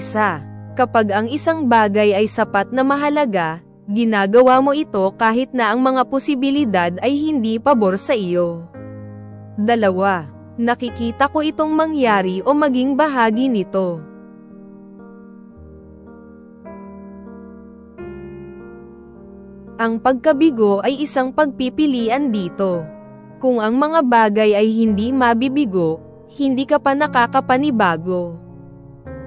Isa, kapag ang isang bagay ay sapat na mahalaga, ginagawa mo ito kahit na ang mga posibilidad ay hindi pabor sa iyo. Dalawa, nakikita ko itong mangyari o maging bahagi nito. Ang pagkabigo ay isang pagpipilian dito. Kung ang mga bagay ay hindi mabibigo, hindi ka pa nakakapanibago.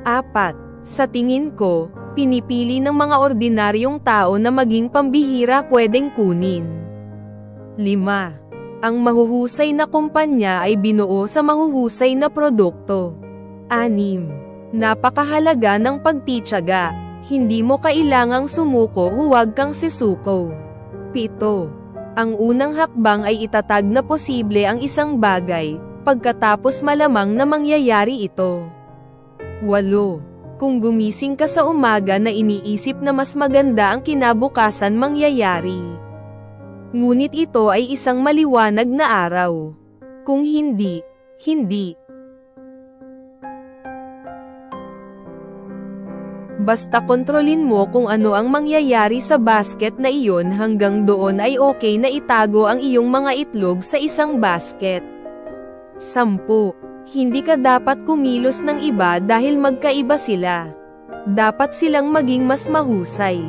Apat, sa tingin ko, pinipili ng mga ordinaryong tao na maging pambihira pwedeng kunin. 5. Ang mahuhusay na kumpanya ay binuo sa mahuhusay na produkto. 6. Napakahalaga ng pagtityaga. Hindi mo kailangang sumuko huwag kang sisuko. 7. Ang unang hakbang ay itatag na posible ang isang bagay, pagkatapos malamang na mangyayari ito. 8. Kung gumising ka sa umaga na iniisip na mas maganda ang kinabukasan mangyayari. Ngunit ito ay isang maliwanag na araw. Kung hindi, hindi. Basta kontrolin mo kung ano ang mangyayari sa basket na iyon hanggang doon ay okay na itago ang iyong mga itlog sa isang basket. 10. Hindi ka dapat kumilos ng iba dahil magkaiba sila. Dapat silang maging mas mahusay.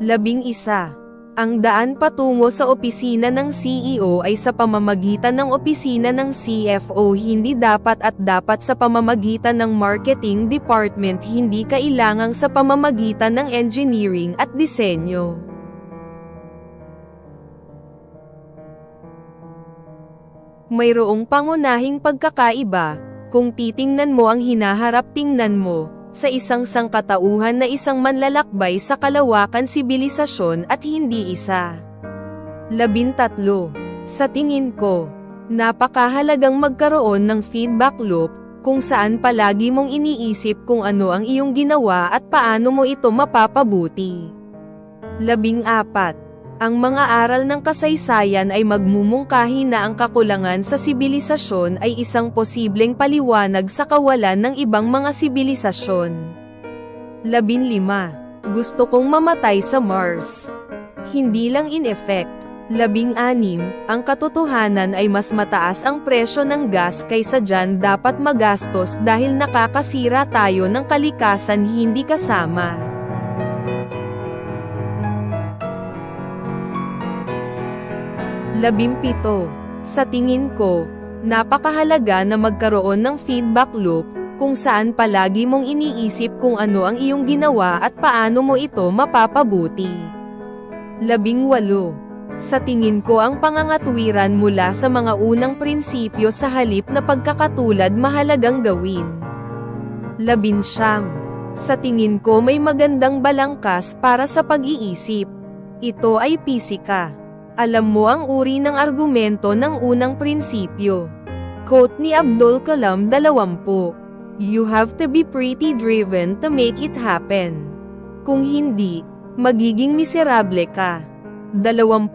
11. Ang daan patungo sa opisina ng CEO ay sa pamamagitan ng opisina ng CFO hindi dapat at dapat sa pamamagitan ng marketing department hindi kailangang sa pamamagitan ng engineering at disenyo. Mayroong pangunahing pagkakaiba, kung titingnan mo ang hinaharap tingnan mo, sa isang sangkatauhan na isang manlalakbay sa kalawakan sibilisasyon at hindi isa. Labintatlo. Sa tingin ko, napakahalagang magkaroon ng feedback loop, kung saan palagi mong iniisip kung ano ang iyong ginawa at paano mo ito mapapabuti. Labing apat. Ang mga aral ng kasaysayan ay magmumungkahi na ang kakulangan sa sibilisasyon ay isang posibleng paliwanag sa kawalan ng ibang mga sibilisasyon. 15. Gusto kong mamatay sa Mars. Hindi lang in effect. 16. Ang katotohanan ay mas mataas ang presyo ng gas kaysa dyan dapat magastos dahil nakakasira tayo ng kalikasan hindi kasama. Labimpito. Sa tingin ko, napakahalaga na magkaroon ng feedback loop, kung saan palagi mong iniisip kung ano ang iyong ginawa at paano mo ito mapapabuti. Labing walo. Sa tingin ko ang pangangatwiran mula sa mga unang prinsipyo sa halip na pagkakatulad mahalagang gawin. Labinsyam. Sa tingin ko may magandang balangkas para sa pag-iisip. Ito ay pisika. Alam mo ang uri ng argumento ng unang prinsipyo. Quote ni Abdul Kalam 20. You have to be pretty driven to make it happen. Kung hindi, magiging miserable ka. 21.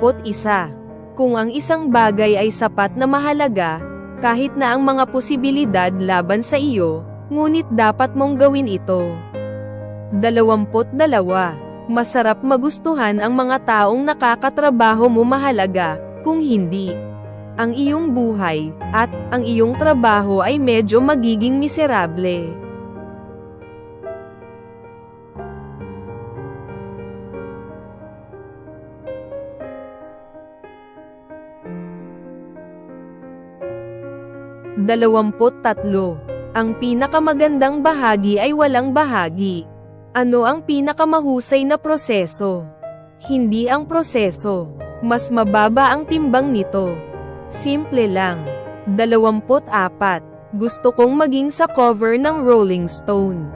Kung ang isang bagay ay sapat na mahalaga, kahit na ang mga posibilidad laban sa iyo, ngunit dapat mong gawin ito. 22. Masarap magustuhan ang mga taong nakakatrabaho mo mahalaga, kung hindi. Ang iyong buhay, at ang iyong trabaho ay medyo magiging miserable. Dalawamput tatlo. Ang pinakamagandang bahagi ay walang bahagi. Ano ang pinakamahusay na proseso? Hindi ang proseso. Mas mababa ang timbang nito. Simple lang. 24. Gusto kong maging sa cover ng Rolling Stone.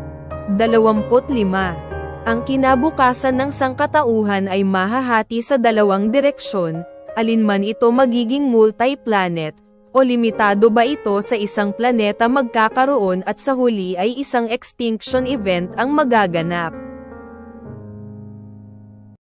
25. Ang kinabukasan ng sangkatauhan ay mahahati sa dalawang direksyon, alinman ito magiging multi-planet, o limitado ba ito sa isang planeta magkakaroon at sa huli ay isang extinction event ang magaganap?